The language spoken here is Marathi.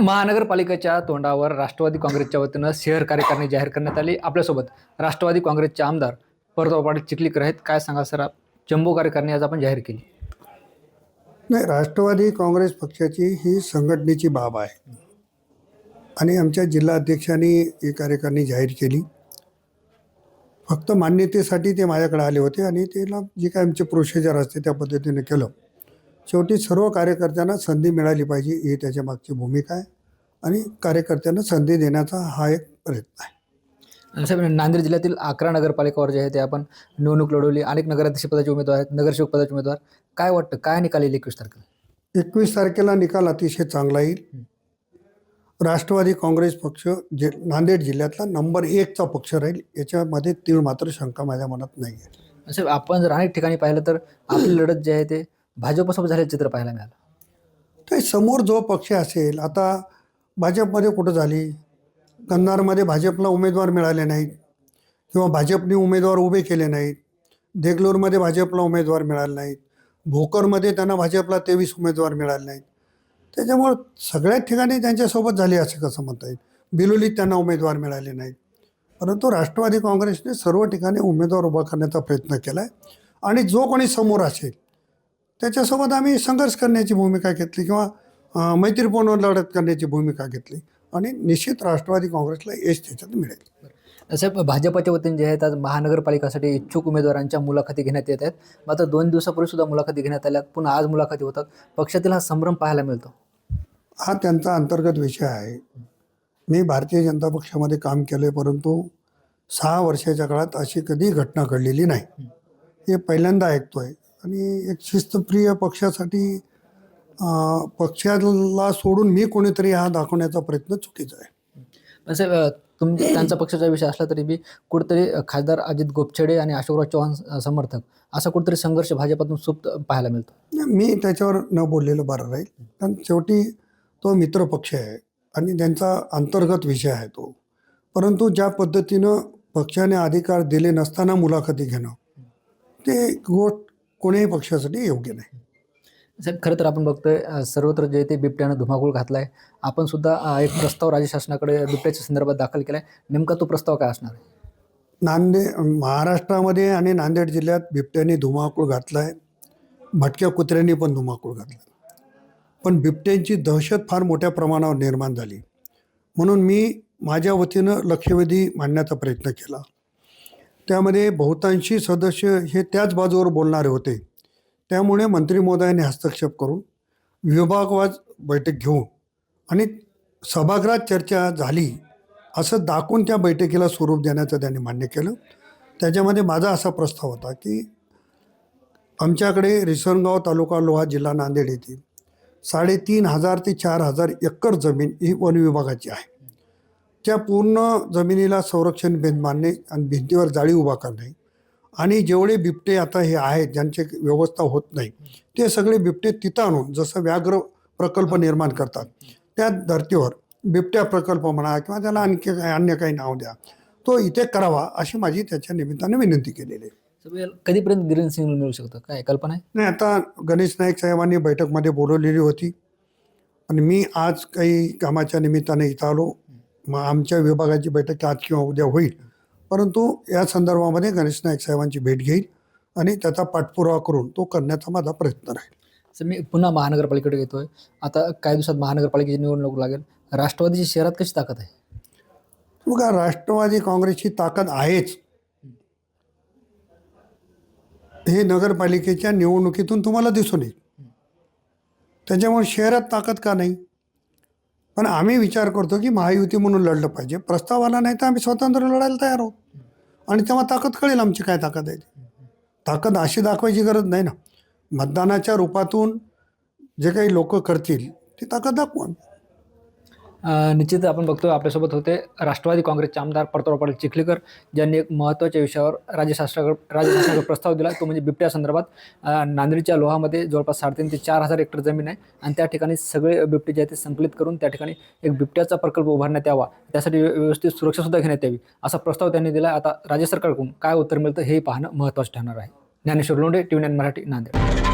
महानगरपालिकेच्या तोंडावर राष्ट्रवादी काँग्रेसच्या वतीनं शहर कार्यकारिणी जाहीर करण्यात आली. आपल्यासोबत राष्ट्रवादी काँग्रेसचे आमदार परतराव पाटील चिखलीकर आहेत. काय सांगा सर? जम्बो कार्यकारिणी आज आपण जाहीर केली. नाही राष्ट्रवादी काँग्रेस पक्षाची ही संघटनेची बाब आहे. आणि आमच्या जिल्हा अध्यक्षांनी ही कार्यकारिणी जाहीर केली. फक्त मान्यतेसाठी ते माझ्याकडे आले होते आणि त्याला जे काय आमचे प्रोसिजर असते त्या पद्धतीने केलं. शेवटी सर्व कार्यकर्त्यांना संधी मिळाली पाहिजे ही त्याच्या मागची भूमिका आहे आणि कार्यकर्त्यांना संधी देण्याचा हा एक प्रयत्न आहे. साहेब नांदेड जिल्ह्यातील अकरा नगरपालिकावर जे आहे ते आपण निवडणूक लढवली अनेक नगराध्यक्ष पदाचे उमेदवार आहेत नगरसेवक पदाचे उमेदवार काय वाटतं काय निकाल येईल एकवीस तारखेला? एकवीस तारखेला निकाल अतिशय चांगला येईल. राष्ट्रवादी काँग्रेस पक्ष जे नांदेड जिल्ह्यातला नंबर एकचा पक्ष राहील याच्यामध्ये तीळ मात्र शंका माझ्या मनात नाही आहे साहेब आपण जर अनेक ठिकाणी पाहिलं तर आपली लढत जे आहे ते भाजपसोबत झालेलं चित्र पाहायला मिळालं. तर समोर जो पक्ष असेल आता भाजपमध्ये कुठं झाली? कन्नारमध्ये भाजपला उमेदवार मिळाले नाहीत किंवा भाजपने उमेदवार उभे केले नाहीत. देगलूरमध्ये भाजपला उमेदवार मिळाले नाहीत. भोकरमध्ये त्यांना भाजपला तेवीस उमेदवार मिळाले नाहीत. त्याच्यामुळं सगळ्याच ठिकाणी त्यांच्यासोबत झाली असं कसं म्हणता येईल बिलोलीत त्यांना उमेदवार मिळाले नाहीत. परंतु राष्ट्रवादी काँग्रेसने सर्व ठिकाणी उमेदवार उभा करण्याचा प्रयत्न केला आहे आणि जो कोणी समोर असेल त्याच्यासोबत आम्ही संघर्ष करण्याची भूमिका घेतली किंवा मैत्रीपूर्ण लढत करण्याची भूमिका घेतली आणि निश्चित राष्ट्रवादी काँग्रेसला यश त्याच्यात मिळेल. साहेब भाजपच्या वतीने जे आहेत आज महानगरपालिकासाठी इच्छुक उमेदवारांच्या मुलाखती घेण्यात येत आहेत. मात्र दोन दिवसापूर्वी सुद्धा मुलाखती घेण्यात आल्या. पुन्हा आज मुलाखती होतात. पक्षातील हा संभ्रम पाहायला मिळतो. हा त्यांचा अंतर्गत विषय आहे. मी भारतीय जनता पक्षामध्ये काम केलं आहे परंतु सहा वर्षाच्या काळात अशी कधी घटना घडलेली नाही. हे पहिल्यांदा ऐकतो आहे आणि एक शिस्तप्रिय पक्षासाठी पक्षाला सोडून मी कोणीतरी हा दाखवण्याचा प्रयत्न चुकीचा आहे. पण साहेब तुम त्यांचा पक्षाचा विषय असला तरी बी कुठेतरी खासदार अजित गोपछडे आणि अशोकराव चव्हाण समर्थक असा कुठेतरी संघर्ष भाजपातून सुप्त पाहायला मिळतो. मी त्याच्यावर न बोललेलं बरं राहील. कारण शेवटी तो मित्रपक्ष आहे आणि त्यांचा अंतर्गत विषय आहे तो. परंतु ज्या पद्धतीनं पक्षाने अधिकार दिले नसताना मुलाखती घेणं ते गोष्ट कोणीही पक्षासाठी योग्य नाही. साहेब खरं तर आपण बघतोय सर्वत्र जे ते बिबट्यानं धुमाकूळ घातलाय आपण सुद्धा एक प्रस्ताव राज्य शासनाकडे बिबट्याच्या संदर्भात दाखल केलाय. नेमका तो प्रस्ताव काय असणार? आहे नांदे महाराष्ट्रामध्ये आणि नांदेड जिल्ह्यात बिबट्याने धुमाकूळ घातला आहे भटक्या कुत्र्यांनी पण धुमाकूळ घातला पण बिबट्यांची दहशत फार मोठ्या प्रमाणावर निर्माण झाली. म्हणून मी माझ्या वतीनं लक्षवेधी मांडण्याचा प्रयत्न केला. त्यामध्ये बहुतांशी सदस्य हे त्याच बाजूवर बोलणारे होते. त्यामुळे मंत्री महोदयांनी हस्तक्षेप करून विभागवाज बैठक घेऊन आणि सभागृहात चर्चा झाली असं दाखवून त्या बैठकीला स्वरूप देण्याचं त्यांनी मान्य केलं. त्याच्यामध्ये माझा असा प्रस्ताव होता की आमच्याकडे रिसणगाव तालुका लोहा जिल्हा नांदेड येथे साडेतीन हजार ते चार हजार एकर जमीन ही वन विभागाची आहे. त्या पूर्ण जमिनीला संरक्षण भिंत बांधणे आणि भिंतीवर जाळी उभा करणे. आणि जेवढे बिबटे आता हे आहेत ज्यांची व्यवस्था होत नाही ते सगळे बिबटे तिथं आणून जसं व्याघ्र प्रकल्प निर्माण करतात त्या धर्तीवर बिबट्या प्रकल्प म्हणा किंवा त्याला आणखी काही अन्य काही नाव द्या तो इथे करावा अशी माझी त्याच्या निमित्ताने विनंती केलेली आहे. कधीपर्यंत ग्रीन सिग्नल मिळू शकतं? काय कल्पना आहे? नाही आता गणेश नाईक साहेबांनी बैठकमध्ये बोलवलेली होती. आणि मी आज काही कामाच्या निमित्ताने इथं आलो. मग आमच्या विभागाची बैठक आज किंवा उद्या होईल. परंतु या संदर्भामध्ये गणेश नाईक साहेबांची भेट घेईल आणि त्याचा पाठपुरावा करून तो करण्याचा माझा प्रयत्न राहील. सर मी पुन्हा महानगरपालिकेकडे येतोय. आता काही दिवसात महानगरपालिकेची निवडणूक लागेल. राष्ट्रवादीची शहरात कशी ताकद आहे? बघा राष्ट्रवादी काँग्रेसची ताकद आहेच. हे नगरपालिकेच्या निवडणुकीतून तुम्हाला दिसून येईल. त्याच्यामुळे शहरात ताकद का नाही? पण आम्ही विचार करतो की महायुती म्हणून लढलं पाहिजे. प्रस्ताव आला नाही तर आम्ही स्वतंत्र लढायला तयार आहोत. आणि तेव्हा ताकद कळेल आमची काय ताकद आहे ती. ताकद अशी दाखवायची गरज नाही ना. मतदानाच्या रूपातून जे काही लोक करतील ती ताकद दाखवू आम्ही निश्चित आपण बघतोय आपल्यासोबत होते राष्ट्रवादी काँग्रेसचे आमदार परतराव पाटील चिखलीकर ज्यांनी एक महत्त्वाच्या विषयावर राज्य शासनाकडे राज्य शासनाकडे प्रस्ताव दिला. तो म्हणजे बिबट्या संदर्भात. नांदेडच्या लोहामध्ये जवळपास साडेतीन ते चार हजार हेक्टर जमीन आहे आणि त्या ठिकाणी सगळे बिबटे जे आहेत ते संकलित करून त्या ठिकाणी एक बिबट्याचा प्रकल्प उभारण्यात यावा. त्यासाठी व्यवस्थित सुरक्षासुद्धा घेण्यात यावी असा प्रस्ताव त्यांनी दिला. आता राज्य सरकारकडून काय उत्तर मिळतं हे पाहणं महत्त्वाचं ठरणार आहे. ज्ञानेश्वर लोंढे टी मराठी नांदेड.